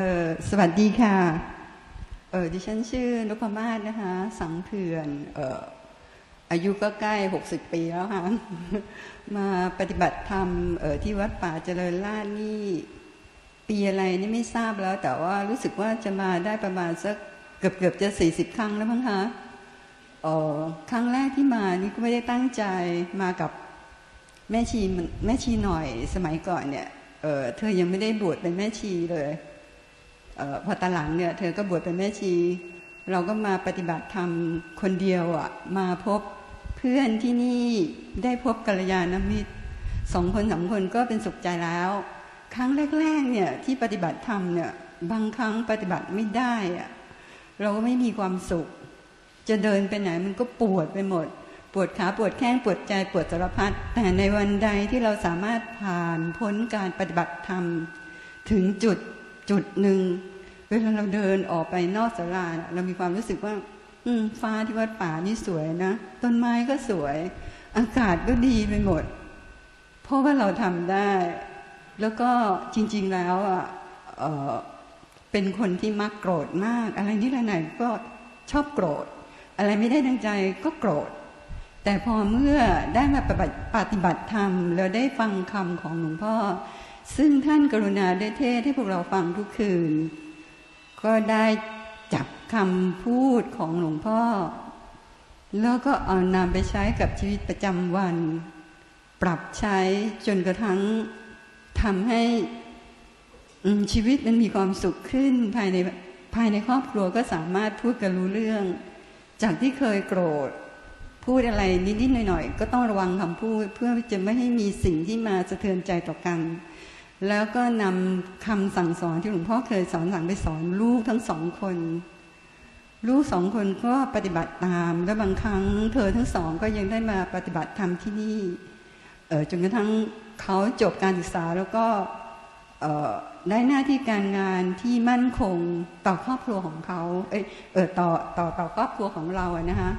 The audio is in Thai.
เออสวัสดีค่ะ เออดิฉันชื่อนพมาศนะคะ สังเถื่อน เอออายุก็ใกล้หกสิบปีแล้วค่ะ มาปฏิบัติธรรมเออที่วัดป่าเจริญราษฎร์นี่ ปีอะไรนี่ไม่ทราบแล้ว แต่ว่ารู้สึกว่าจะมาได้ประมาณสักเกือบเกือบจะสี่สิบครั้งแล้วมั้งคะเออครั้งแรกที่มานี่ก็ไม่ได้ตั้งใจมากับแม่ชีแม่ชีหน่อยสมัยก่อนเนี่ย เออเธอยังไม่ได้บวชเป็นแม่ชีเลย พอตอนหลังเนี่ยเธอก็บวชเป็นแม่ชี เราก็มาปฏิบัติธรรมคนเดียวอะมาพบเพื่อนที่นี่ได้พบกัลยาณมิตรสองคนสามคนก็เป็นสุขใจแล้ว ครั้งแรกๆเนี่ยที่ปฏิบัติธรรมเนี่ยบางครั้งปฏิบัติไม่ได้อะเราก็ไม่มีความสุข จะเดินไปไหนมันก็ปวดไปหมด ปวดขาปวดแข้งปวดใจปวดสารพัดแต่ในวันใดที่เราสามารถผ่านพ้นการปฏิบัติธรรม ถึงจุด จุดหนึ่งเวลาเราเดินออกไปนอกศาลาน่ะเรามีความรู้สึกว่า อืม ฟ้าที่วัดป่านี่สวยนะต้นไม้ก็สวย อากาศก็ดีไปหมด เพราะว่าเราทำได้ แล้วก็จริง ๆแล้วอะเป็นคนที่มักโกรธมาก อะไรนี่อะไรไหนก็ชอบโกรธ อะไรไม่ได้ดังใจก็โกรธ แต่พอเมื่อได้มาปฏิบัติปฏิบัติธรรมแล้วได้ฟังคำของหลวงพ่อ ซึ่งท่านกรุณาได้เทศให้พวกเราฟังทุกคืน ก็ได้จับคำพูดของหลวงพ่อ แล้วก็เอานำไปใช้กับชีวิตประจำวัน ปรับใช้จนกระทั่งทำให้ชีวิตมันมีความสุขขึ้นภายในภายในครอบครัวก็สามารถพูดกันรู้เรื่อง จากที่เคยโกรธ พูดอะไรนิดๆหน่อยๆ ก็ต้องระวังคำพูดเพื่อจะไม่ให้มีสิ่งที่มาสะเทือนใจต่อกัน แล้วก็นำคำสั่งสอนที่หลวงพ่อเคยสอนสั่งไปสอนลูกทั้งสองคน ลูกสองคนก็ปฏิบัติตาม และบางครั้งเธอทั้งสองก็ยังได้มาปฏิบัติธรรมที่นี่เออจนกระทั่งเขาจบการศึกษาแล้วก็เออได้หน้าที่การงานที่มั่นคงต่อครอบครัวของเขาเออต่อต่อต่อครอบครัวของเราอะนะคะ